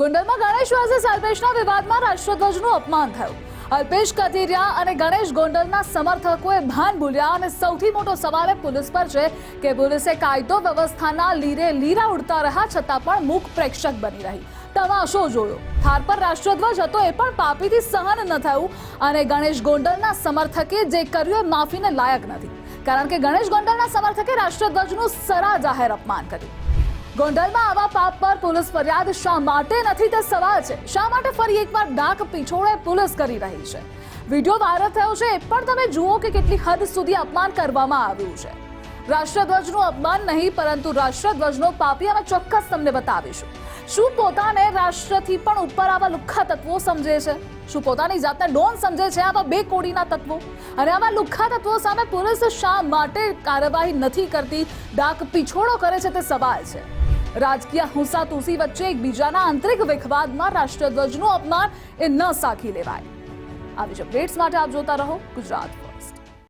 ગોંડલમાં ગણેશ વર્સેસ અલ્પેશના વિવાદમાં રાષ્ટ્રધ્વજનું અપમાન થયું. અલ્પેશ કથિરિયા અને ગણેશ ગોંડલના સમર્થકોએ ભાન ભૂલ્યા અને સૌથી મોટો સવાલ એ પોલીસ પર છે કે પોલીસે કાયદો વ્યવસ્થાના લીરે લીરા ઉડતા રહ્યા છતાં પણ મૂક પ્રેક્ષક બની રહી. તમાશો જોયો. થાર પર રાષ્ટ્રધ્વજ હતો એ પણ પાપીથી સહન ન થયું અને ગણેશ ગોંડલના સમર્થકે જે કર્યું એ માફીને લાયક નથી. કારણ કે ગણેશ ગોંડલના સમર્થકે રાષ્ટ્રધ્વજનું સરા જાહેર અપમાન કર્યું. ગોંડલમાં આવા પાપ પર પોલીસ ફરિયાદ શા માટે નથી તે સવાલ છે. શા માટે ફરી એકવાર ડાક પીછોડે પોલીસ કરી રહી છે? વીડિયો વાયરલ થયો છે પણ તમે જુઓ કે કેટલી હદ સુધી અપમાન કરવામાં આવ્યું છે. રાષ્ટ્રધ્વજનું અપમાન નહીં, પરંતુ રાષ્ટ્રધ્વજનો પાપી અમે ચોક્કસ તમને બતાવીશું. શું પોતાને રાષ્ટ્રથી પણ ઉપર આવા લુખ્ખા તત્વો સમજે છે? શું પોતાની જાતને ડોન સમજે છે આવા બે કોડીના તત્વો? અને આવા લુખ્ખા તત્વો સામે પોલીસ શા માટે કાર્યવાહી નથી કરતી? ડાક પીછોડો કરે છે તે સવાલ છે. રાજકીય હુંસાતુસી વચ્ચે એકબીજાના આંતરિક વિખવાદમાં રાષ્ટ્રધ્વજનું અપમાન એ ન સાખી લેવાય. આવી જ અપડેટ્સ માટે આપ જોતા રહો ગુજરાત.